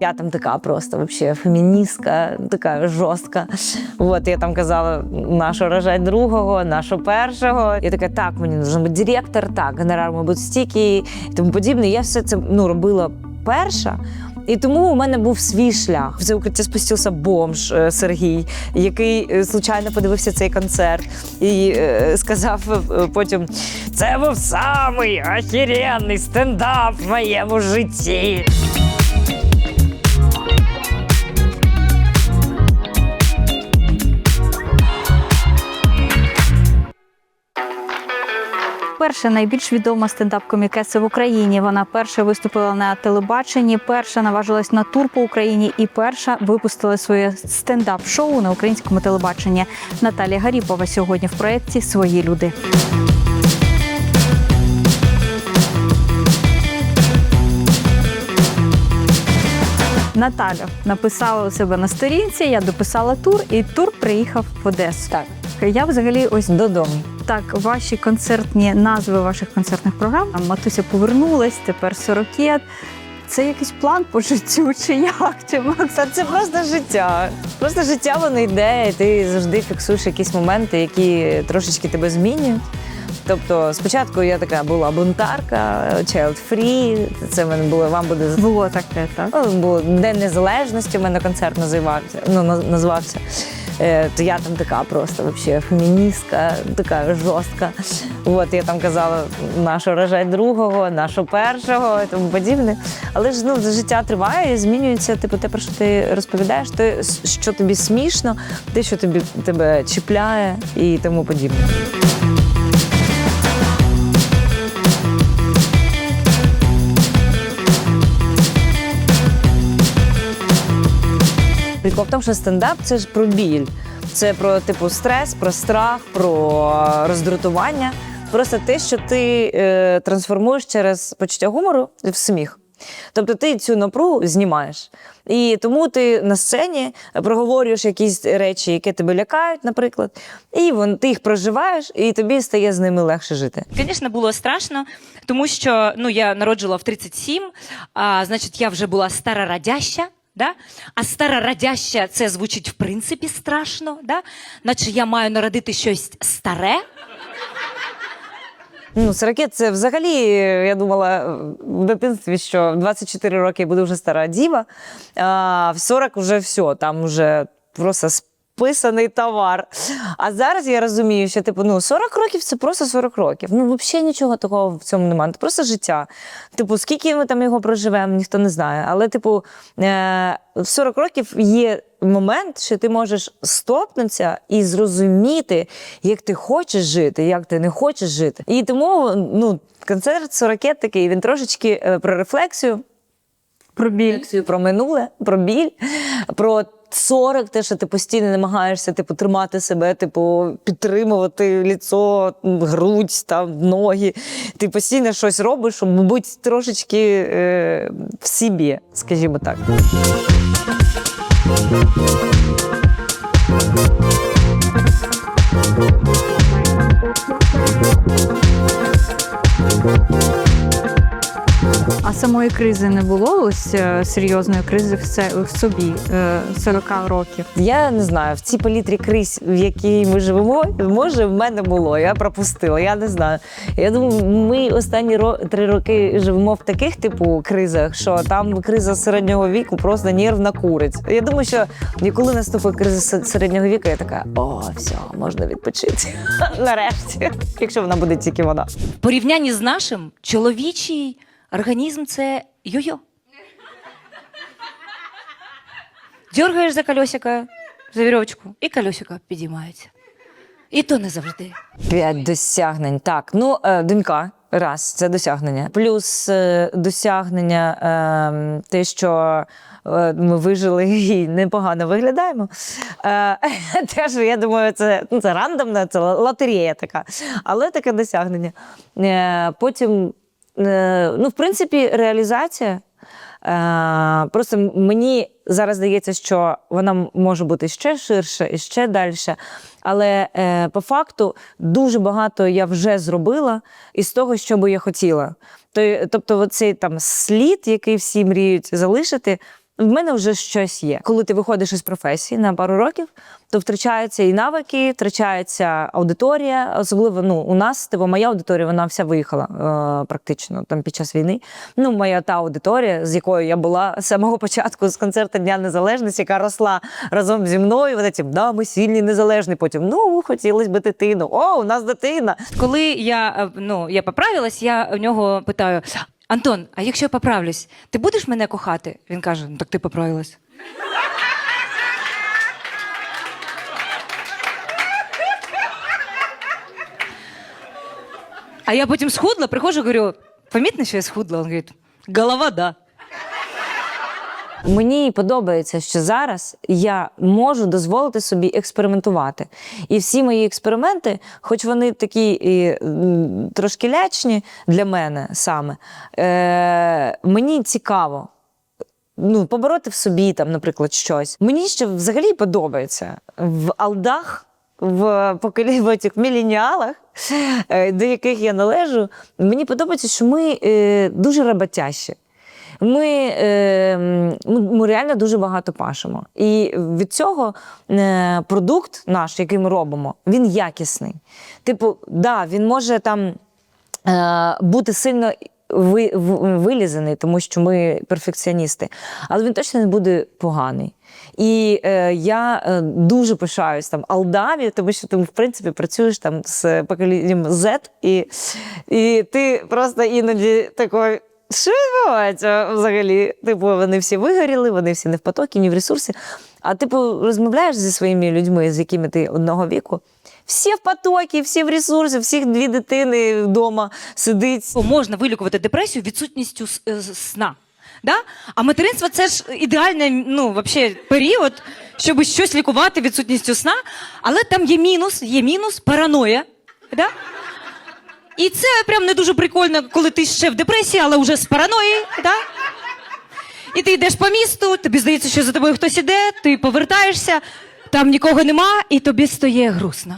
Я там така просто вообще феміністка, така жорстка. От я там казала, нащо рожать другого, нащо першого. Я така, так, мені нужен бути директор, так, генерал, мабуть, стільки і тому подібне. Я все це ну, робила перша. І тому у мене був свій шлях. В це укриття спустився бомж е, Сергій, який е, случайно подивився цей концерт і е, сказав потім: це був самий охеренний стендап в моєму житті. Перша найбільш відома стендап-комікеса в Україні. Вона перша виступила на телебаченні, перша наважилась на тур по Україні і перша випустила своє стендап-шоу на українському телебаченні. Наталія Гаріпова сьогодні в проєкті Свої люди. Наталя написала у себе на сторінці. Я дописала тур, і тур приїхав в Одесу. Так, Я взагалі ось додому. так, ваші концертні назви ваших концертних програм. Матуся повернулась, тепер сорокет. Це якийсь план по життю, чи як? Чи Це, це просто життя. Просто життя воно йде, і ти завжди фіксуєш якісь моменти, які трошечки тебе змінюють. Тобто, спочатку я така була бунтарка, child free, це в мене було, вам буде було таке, так? Було День Незалежності, у мене концерт називався. Ну, на- назвався. Е, то я там така просто вообще феміністка, така жорстка. От я там казала, нащо рожать другого, нащо першого і тому подібне. Але ж ну, життя триває і змінюється. Типу, те, про що ти розповідаєш, те, що тобі смішно, те, що тобі тебе чіпляє і тому подібне. В тому, що стендап це ж про біль. Це про типу стрес, про страх, про роздратування. Просто те, що ти е, трансформуєш через почуття гумору в сміх. Тобто ти цю напругу знімаєш. І тому ти на сцені проговорюєш якісь речі, які тебе лякають, наприклад, і вон, ти їх проживаєш, і тобі стає з ними легше жити. Звісно, було страшно, тому що ну, я народжувала в 37, а, значить, я вже була старорадяща. Да? А старородяща це звучить в принципі страшно. Да? Наче я маю народити щось старе. Ну, сорокет це взагалі, я думала в дитинстві, що в 24 роки я буду вже стара діва, а в 40 вже все, там вже просто списаний товар. А зараз я розумію, що типу, ну, 40 років це просто 40 років. Ну, взагалі нічого такого в цьому немає. Це просто життя. Типу, скільки ми там його проживемо, ніхто не знає. Але, типу, е- в 40 років є момент, що ти можеш стопнутися і зрозуміти, як ти хочеш жити, як ти не хочеш жити. І тому ну, концерт «Сорокет» такий, він трошечки е, про рефлексію, Про біль. про минуле, про біль, про 40, те, що ти постійно намагаєшся типу, тримати себе, типу, підтримувати ліцо, грудь, там, ноги. Ти постійно щось робиш, щоб бути трошечки е, в собі, скажімо так. А самої кризи не було ось е, серйозної кризи в, собі е, 40 років. Я не знаю, в цій палітрі криз, в якій ми живемо, може, в мене було. Я пропустила, я не знаю. Я думаю, ми останні ро- три роки живемо в таких типу кризах, що там криза середнього віку просто нервна курить. Я думаю, що ніколи наступить криза середнього віку, я така, о, все, можна відпочити. Нарешті, якщо вона буде тільки вона. В порівнянні з нашим чоловічий організм це йо-йо. Дергаєш за колесико, за вірьовочку, і колесико підіймається. І то не завжди. П'ять досягнень. Так, ну е, донька. Раз, це досягнення. Плюс е, досягнення е, те, що е, ми вижили і непогано виглядаємо. Теж, я думаю, це, ну, це рандомно, це лотерея така. Але таке досягнення. Потім, ну, в принципі, реалізація. Е, просто мені зараз здається, що вона може бути ще ширше і ще далі. Але е, по факту дуже багато я вже зробила із того, що би я хотіла. Тобто, цей там слід, який всі мріють залишити, в мене вже щось є. Коли ти виходиш із професії на пару років, то втрачаються і навики, втрачається аудиторія. Особливо ну, у нас, типу, моя аудиторія, вона вся виїхала е, практично там під час війни. Ну, моя та аудиторія, з якою я була з самого початку з концерту Дня Незалежності, яка росла разом зі мною. Вони ці, да, ми сильні, незалежні. Потім ну хотілося б дитину. О, у нас дитина. Коли я, е, ну, я поправилась, я у нього питаю: Антон, а якщо я поправлюсь, ти будеш мене кохати? Він каже: ну так ти поправилась. А я потім схудла, приходжу, говорю, помітно, що я схудла? Він говорить, голова, да. Мені подобається, що зараз я можу дозволити собі експериментувати. І всі мої експерименти, хоч вони такі і, трошки лячні для мене саме, е, мені цікаво. Ну, побороти в собі, там, наприклад, щось. Мені ще взагалі подобається в алдах, в поколінні в цих міленіалах, е, до яких я належу. Мені подобається, що ми е, дуже роботящі. Ми, е, ми реально дуже багато пашемо. І від цього е, продукт наш, який ми робимо, він якісний. Типу, да, він може там е, бути сильно ви, вилізаний, тому що ми перфекціоністи, але він точно не буде поганий. І е, я е, дуже пишаюсь там Алдаві, тому що ти, в принципі, працюєш там з поколінням Z, і, і ти просто іноді такий. Що відбувається взагалі? Типу, вони всі вигоріли, вони всі не в потокі, ні в ресурсі. А типу, розмовляєш зі своїми людьми, з якими ти одного віку. Всі в потокі, всі в ресурсі, всіх дві дитини вдома сидить. Можна вилікувати депресію відсутністю е, сна. Да? А материнство це ж ідеальний ну, вообще, період, щоб щось лікувати відсутністю сна. Але там є мінус, є мінус, параноя. Да? І це прям не дуже прикольно, коли ти ще в депресії, але вже з параної. Да? І ти йдеш по місту, тобі здається, що за тобою хтось іде, ти повертаєшся, там нікого нема, і тобі стає грустно.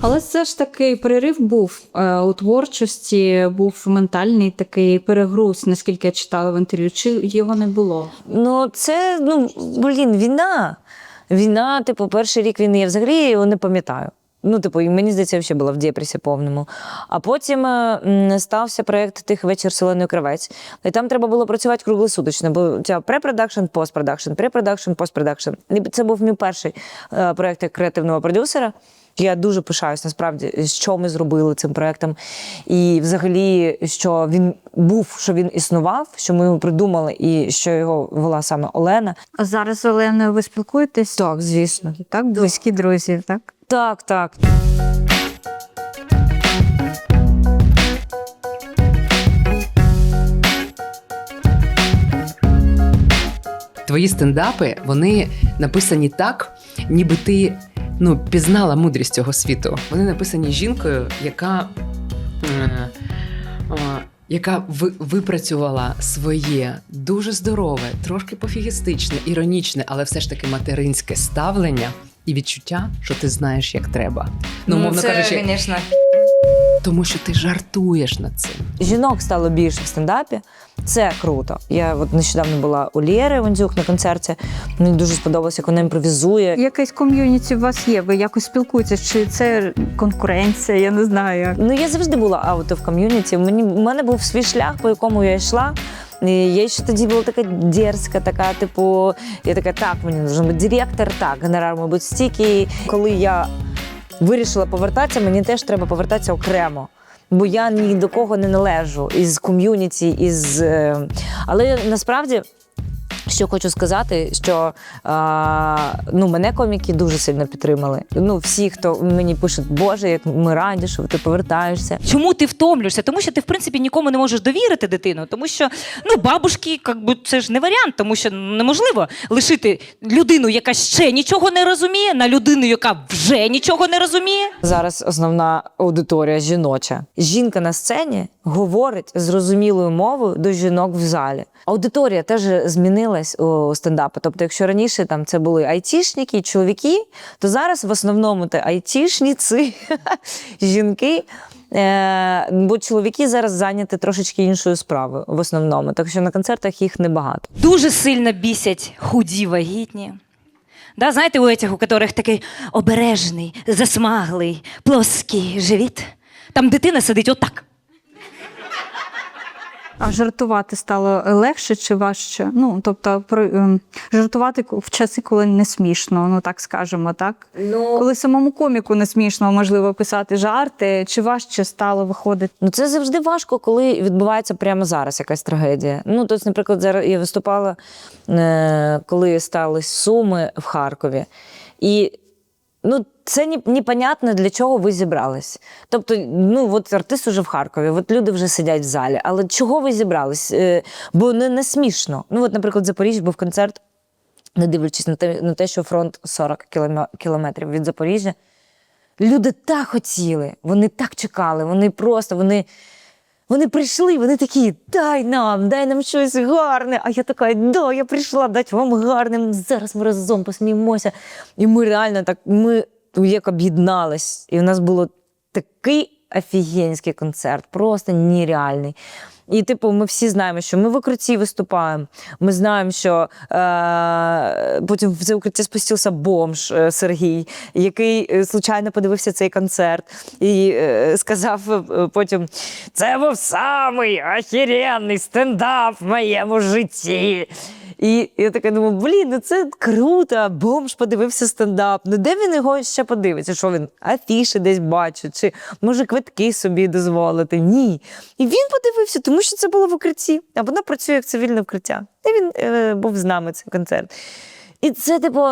Але все ж таки перерив був е, у творчості, був ментальний такий перегруз, наскільки я читала в інтерв'ю, чи його не було? Ну, це, ну, блін, війна. Війна, типу, перший рік війни я взагалі його не пам'ятаю. Ну, типу, і мені здається, я взагалі була в депресі повному. А потім е, м, стався проєкт Тих вечір Солений кравець. І там треба було працювати круглосуточно, бо тебе препродакшн, постпродакшн, препродакшн, постпродакшн. І це був мій перший е, проєкт як креативного продюсера. Я дуже пишаюсь насправді, що ми зробили цим проектом. І взагалі, що він був, що він існував, що ми його придумали, і що його вела саме Олена. А зараз з Оленою ви спілкуєтесь? Так, звісно. Так, близькі друзі, так? Так, так. Твої стендапи вони написані так, ніби ти ну, пізнала мудрість цього світу. Вони написані жінкою, яка, е, е, яка ви, випрацювала своє дуже здорове, трошки пофігістичне, іронічне, але все ж таки материнське ставлення і відчуття, що ти знаєш, як треба. Ну, мовно кажучи, звісно. тому що ти жартуєш над цим. Жінок стало більше в стендапі. Це круто. Я от нещодавно була у Лєри Вандзюк на концерті. Мені дуже сподобалося, як вона імпровізує. Якесь ком'юніті у вас є, ви якось спілкуєтеся, чи це конкуренція, я не знаю. Ну, я завжди була out of community. Мені у мене був свій шлях, по якому я йшла. Я ще тоді була така дерзка, така, типу, я така, так, мені нужен бути директор, так, гонорар мабуть, стільки. Коли я вирішила повертатися, мені теж треба повертатися окремо. Бо я ні до кого не належу із ком'юніті, із. е, Але насправді. Що хочу сказати, що а, ну, мене коміки дуже сильно підтримали. Ну, всі, хто мені пишуть, Боже, як ми раді, що ти повертаєшся. Чому ти втомлюєшся? Тому що ти, в принципі, нікому не можеш довірити дитину, тому що ну, бабушки, как би, це ж не варіант, тому що неможливо лишити людину, яка ще нічого не розуміє, на людину, яка вже нічого не розуміє. Зараз основна аудиторія жіноча. Жінка на сцені говорить зрозумілою мовою до жінок в залі. Аудиторія теж змінилась у стендапі. Тобто, якщо раніше там це були айтішники, чоловіки, то зараз в основному це айтішниці, жінки. Е, бо чоловіки зараз зайняті трошечки іншою справою в основному, так що на концертах їх небагато. Дуже сильно бісять худі вагітні. Да, знаєте, у этих, у которых такий обережний, засмаглий, плоский живіт. Там дитина сидить отак. А жартувати стало легше чи важче? Ну, тобто, про, ем, жартувати в часи, коли не смішно, ну так скажемо, так? Ну, Коли самому коміку не смішно, можливо, писати жарти, чи важче стало виходити? Ну, це завжди важко, коли відбувається прямо зараз якась трагедія. Ну, тобто, наприклад, зараз я виступала, е, коли стались суми в Харкові. І ну, це непонятно, для чого ви зібрались. Тобто, ну, от артист уже в Харкові, от люди вже сидять в залі. Але чого ви зібрались? Е, бо не, не смішно. Ну, от, наприклад, в Запоріжжі був концерт, не дивлячись на те, на те, що фронт 40 кілометрів від Запоріжжя. Люди так хотіли, вони так чекали, вони просто вони, вони прийшли, вони такі, дай нам, дай нам щось гарне. А я така, да, я прийшла дати вам гарне. Зараз ми разом посміємося. І ми реально так, ми як об'єднались. І в нас було такий офігенський концерт, просто нереальний. І, типу, ми всі знаємо, що ми в укритті виступаємо. Ми знаємо, що е- потім в це укриття спустився бомж е, Сергій, який е, случайно подивився цей концерт і е, сказав е, потім: це був самий охеренний стендап в моєму житті. І я така думаю, блін, ну це круто. Бомж подивився стендап. Ну де він його ще подивиться? Що він афіші десь бачить, чи може квитки собі дозволити? Ні. І він подивився, тому що це було в укритті, а вона працює як цивільне вкриття. І він е, був з нами цей концерт. І це, типу.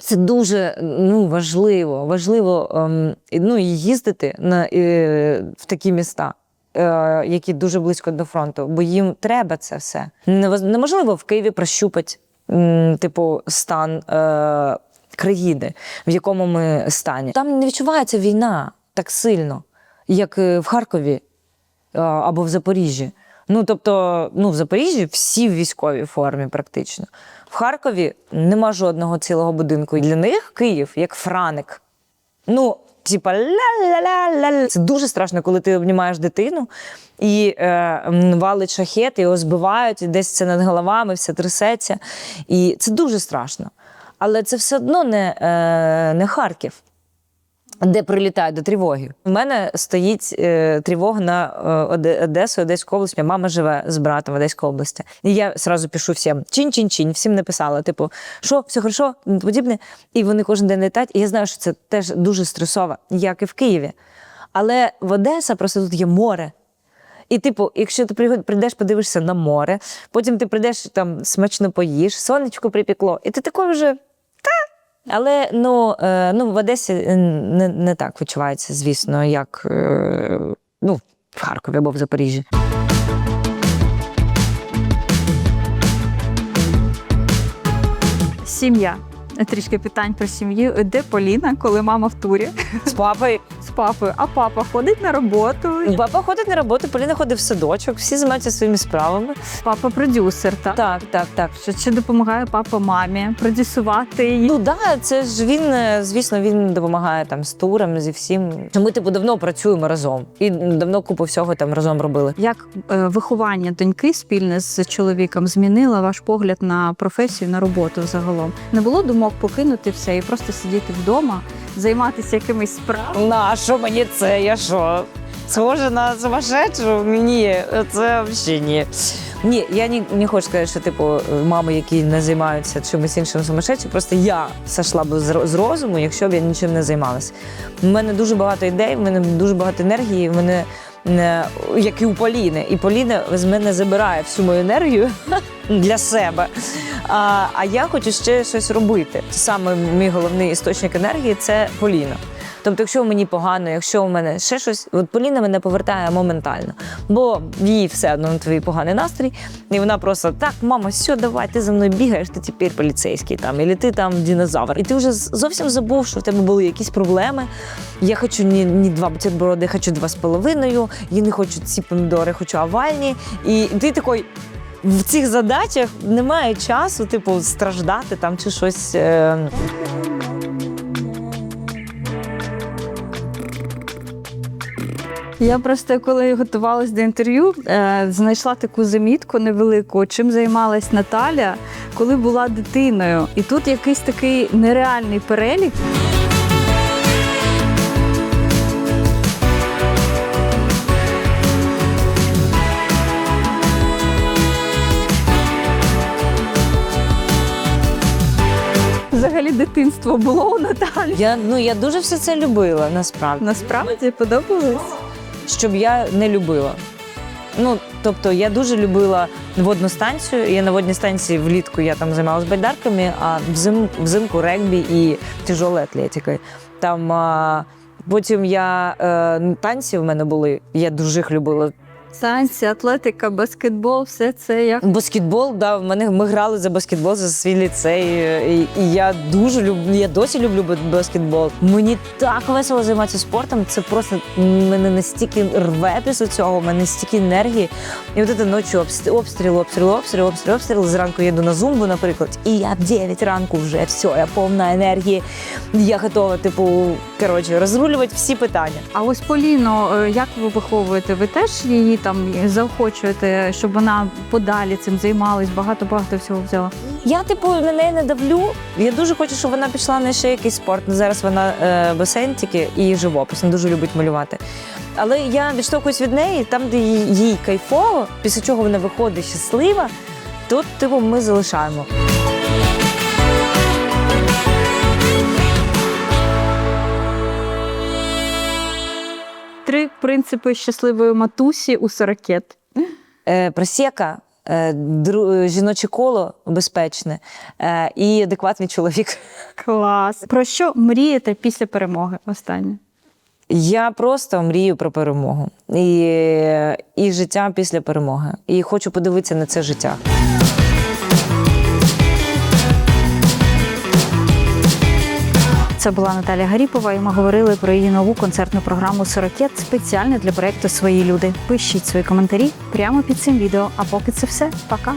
Це дуже ну, важливо. Важливо ем, ну, їздити на, е, в такі міста, які дуже близько до фронту, бо їм треба це все. Неможливо в Києві прощупати, типу, стан е, країни, в якому ми стані. Там не відчувається війна так сильно, як е, в Харкові е, або в Запоріжжі. Ну, тобто, ну, в Запоріжжі всі в військовій формі практично. В Харкові нема жодного цілого будинку. І для них Київ як франик. Ну, типа ля-ля-ля-ля. Це дуже страшно, коли ти обнімаєш дитину і е, валить шахет, його збивають, і десь це над головами, все трясеться. І це дуже страшно. Але це все одно не, е, не Харків де прилітають до тривоги. У мене стоїть е, тривога на е, Одесу, Одеську область. Моя мама живе з братом в Одеській області. І я сразу пишу всім чин-чин-чин, всім написала, типу, що, все хорошо, подібне. І вони кожен день летають. І я знаю, що це теж дуже стресово, як і в Києві. Але в Одеса просто тут є море. І, типу, якщо ти прийдеш, подивишся на море, потім ти прийдеш там смачно поїш, сонечко припекло, і ти такий вже. Але ну, е, ну, в Одесі е, не, не так відчувається, звісно, як е, ну, в Харкові або в Запоріжжі. Сім'я. Трішки питань про сім'ю. Де Поліна, коли мама в турі З папою. З папою, а папа ходить на роботу. Папа ходить на роботу, Поліна ходить в садочок, всі займаються своїми справами. Папа продюсер, так? Так, так, так. Що, чи допомагає папа мамі продюсувати її? Ну да, це ж він, е, звісно, він допомагає там з туром, зі всім. Ми типу давно працюємо разом і давно купу всього там разом робили. Як е, виховання доньки спільне з чоловіком змінило ваш погляд на професію, на роботу загалом? Не було думок покинути все і просто сидіти вдома, займатися якимись справами? На що мені це? Я що? Схоже на сумасшедшу? Ні, це взагалі ні. Ні, я не, не хочу сказати, що типу мами, які не займаються чимось іншим сумасшедшим, просто я сошла б з, розуму, якщо б я нічим не займалася. У мене дуже багато ідей, в мене дуже багато енергії, в мене як і у Поліни. І Поліна з мене забирає всю мою енергію для себе. А, а я хочу ще щось робити. Саме мій головний істочник енергії це Поліна. Тобто, якщо мені погано, якщо у мене ще щось, от Поліна мене повертає моментально, бо їй все одно на твій поганий настрій, і вона просто так, мама, все, давай, ти за мною бігаєш, ти тепер поліцейський там, і ти там динозавр. І ти вже зовсім забув, що в тебе були якісь проблеми. Я хочу не, не два бутерброди, я хочу два з половиною, я не хочу ці помідори, хочу овальні. І ти такий. В цих задачах немає часу, типу, страждати там чи щось. Е... Я просто коли готувалась до інтерв'ю, е, знайшла таку замітку невелику, чим займалась Наталя, коли була дитиною. І тут якийсь такий нереальний перелік. Взагалі дитинство було у Наталі. Я, ну, я дуже все це любила, насправді. Насправді подобалось. Щоб я не любила. Ну, тобто, я дуже любила водну станцію. Я на водній станції влітку я там займалася байдарками, а взим, взимку регбі і тяжолою атлетикою. Там а, потім я е, танці в мене були. Я дуже їх любила. Танці, атлетика, баскетбол, все це як Баскетбол, да, в мене ми грали за баскетбол за свій ліцей. І, і я дуже люблю, я досі люблю баскетбол. Мені так весело займатися спортом. Це просто мене настільки рве після цього, мене настільки енергії. І от це ночі обстріл, обстріл, обстріл, обстріл, обстріл, обстріл. Зранку їду на зумбу, наприклад, і я в 9 ранку вже все, я повна енергії. Я готова, типу, коротше, розрулювати всі питання. А ось Поліно, е, як ви виховуєте? Ви теж її там заохочуєте, щоб вона подалі цим займалась, багато-багато всього взяла. Я, типу, на неї не давлю. Я дуже хочу, щоб вона пішла на ще якийсь спорт. Ну, Зараз вона е, басейн тільки і живопис, вона дуже любить малювати. Але я відштовхуюсь від неї, там, де їй, їй кайфово, після чого вона виходить щаслива, тут, типу, ми залишаємо. Три принципи щасливої матусі у сорокет. Е, просека, е, дру, жіноче коло безпечне е, і адекватний чоловік. Клас. Про що мрієте після перемоги? Останнє. Я просто мрію про перемогу і, і життя після перемоги. І хочу подивитися на це життя. Це була Наталя Гаріпова, і ми говорили про її нову концертну програму Сорокет спеціально для проекту Свої люди. Пишіть свої коментарі прямо під цим відео. А поки це все. Пока.